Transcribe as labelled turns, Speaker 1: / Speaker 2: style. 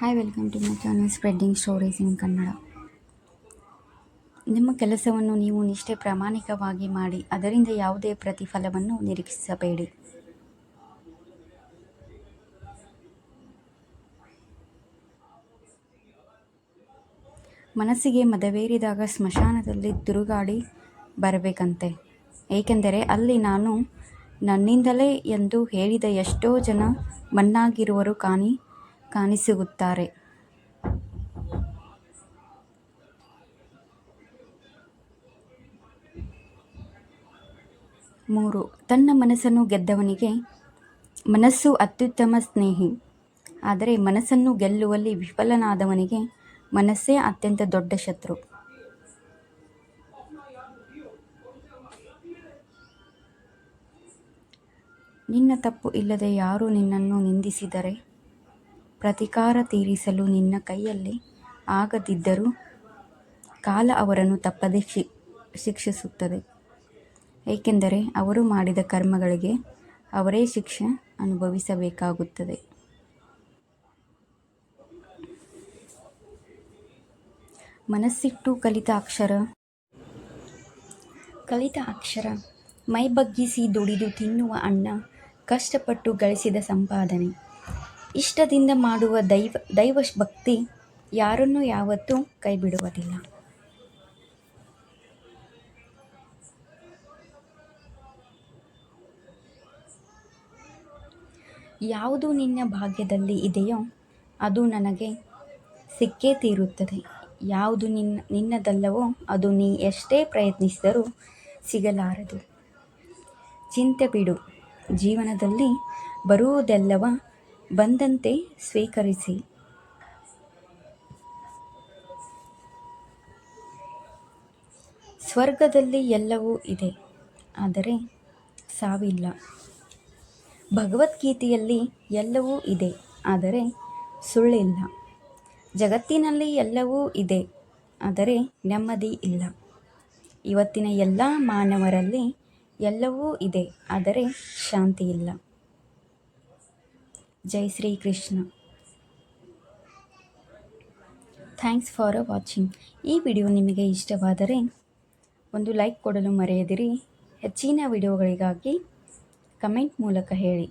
Speaker 1: Hi welcome to my channel spreading stories in Kannada ನಿಮ್ಮ ಕೆಲಸವನ್ನು ನೀವು ನಿಷ್ಠೆ ಪ್ರಾಮಾಣಿಕವಾಗಿ ಮಾಡಿ, ಅದರಿಂದ ಯಾವುದೇ ಪ್ರತಿಫಲವನ್ನು ನಿರೀಕ್ಷಿಸಬೇಡಿ. ಮನಸ್ಸಿಗೆ ಮದವೇರಿದಾಗ ಸ್ಮಶಾನದಲ್ಲಿ ತಿರುಗಾಡಿ ಬರಬೇಕಂತೆ. ಏಕೆಂದರೆ ಅಲ್ಲಿ ನಾನು ನನ್ನಿಂದಲೇ ಎಂದು ಹೇಳಿದ ಎಷ್ಟೋ ಜನ ಮಣ್ಣಾಗಿರುವರು ಕಾಣಿ ಕಾಣಿಸಿಗುತ್ತಾರೆ. ಮೂರು, ತನ್ನ ಮನಸ್ಸನ್ನು ಗೆದ್ದವನಿಗೆ ಮನಸ್ಸು ಅತ್ಯುತ್ತಮ ಸ್ನೇಹಿ. ಆದರೆ ಮನಸ್ಸನ್ನು ಗೆಲ್ಲುವಲ್ಲಿ ವಿಫಲನಾದವನಿಗೆ ಮನಸ್ಸೇ ಅತ್ಯಂತ ದೊಡ್ಡ ಶತ್ರು. ನಿನ್ನ ತಪ್ಪು ಇಲ್ಲದೆ ಯಾರು ನಿನ್ನನ್ನು ನಿಂದಿಸಿದರೆ? ಪ್ರತಿಕಾರ ತೀರಿಸಲು ನಿನ್ನ ಕೈಯಲ್ಲಿ ಆಗದಿದ್ದರೂ ಕಾಲ ಅವರನ್ನು ತಪ್ಪದೆ ಶಿ, ಶಿಕ್ಷಿಸುತ್ತದೆ. ಏಕೆಂದರೆ ಅವರು ಮಾಡಿದ ಕರ್ಮಗಳಿಗೆ ಅವರೇ ಶಿಕ್ಷೆ ಅನುಭವಿಸಬೇಕಾಗುತ್ತದೆ. ಮನಸ್ಸಿಟ್ಟು ಕಲಿತ ಅಕ್ಷರ. ಕಲಿತ ಅಕ್ಷರ. ಮೈ ಬಗ್ಗಿಸಿ ದುಡಿದು ತಿನ್ನುವ ಅಣ್ಣ ಕಷ್ಟಪಟ್ಟು ಗಳಿಸಿದ ಸಂಪಾದನೆ. ಇಷ್ಟದಿಂದ ಮಾಡುವ ದೈವ ದೈವ ಭಕ್ತಿ ಯಾರನ್ನೂ ಯಾವತ್ತೂ ಕೈಬಿಡುವುದಿಲ್ಲ. ಯಾವುದು ನಿನ್ನ ಭಾಗ್ಯದಲ್ಲಿ ಇದೆಯೋ ಅದು ನನಗೆ ಸಿಕ್ಕೇ ತೀರುತ್ತದೆ. ಯಾವುದು ನಿನ್ನ, ನಿನ್ನದಲ್ಲವೋ ಅದು ನೀ ಎಷ್ಟೇ ಪ್ರಯತ್ನಿಸಿದರೂ ಸಿಗಲಾರದು. ಚಿಂತೆ ಬಿಡು. ಜೀವನದಲ್ಲಿ ಬರುವುದೆಲ್ಲವ ಬಂದಂತೆ ಸ್ವೀಕರಿಸಿ. ಸ್ವರ್ಗದಲ್ಲಿ ಎಲ್ಲವೂ ಇದೆ, ಆದರೆ ಸಾವಿಲ್ಲ. ಭಗವದ್ಗೀತೆಯಲ್ಲಿ ಎಲ್ಲವೂ ಇದೆ, ಆದರೆ ಸುಳ್ಳಿಲ್ಲ. ಜಗತ್ತಿನಲ್ಲಿ ಎಲ್ಲವೂ ಇದೆ, ಆದರೆ ನೆಮ್ಮದಿ ಇಲ್ಲ. ಇವತ್ತಿನ ಎಲ್ಲ ಮಾನವರಲ್ಲಿ ಎಲ್ಲವೂ ಇದೆ, ಆದರೆ ಶಾಂತಿ ಇಲ್ಲ. Jai Shri Krishna thanks for watching ಈ ವಿಡಿಯೋ ನಿಮಗೆ ಇಷ್ಟವಾದರೆ ಒಂದು ಲೈಕ್ ಕೊಡಲು ಮರೆಯದಿರಿ. ಹೆಚ್ಚಿನ ವಿಡಿಯೋಗಳಿಗಾಗಿ ಕಮೆಂಟ್ ಮೂಲಕ ಹೇಳಿ.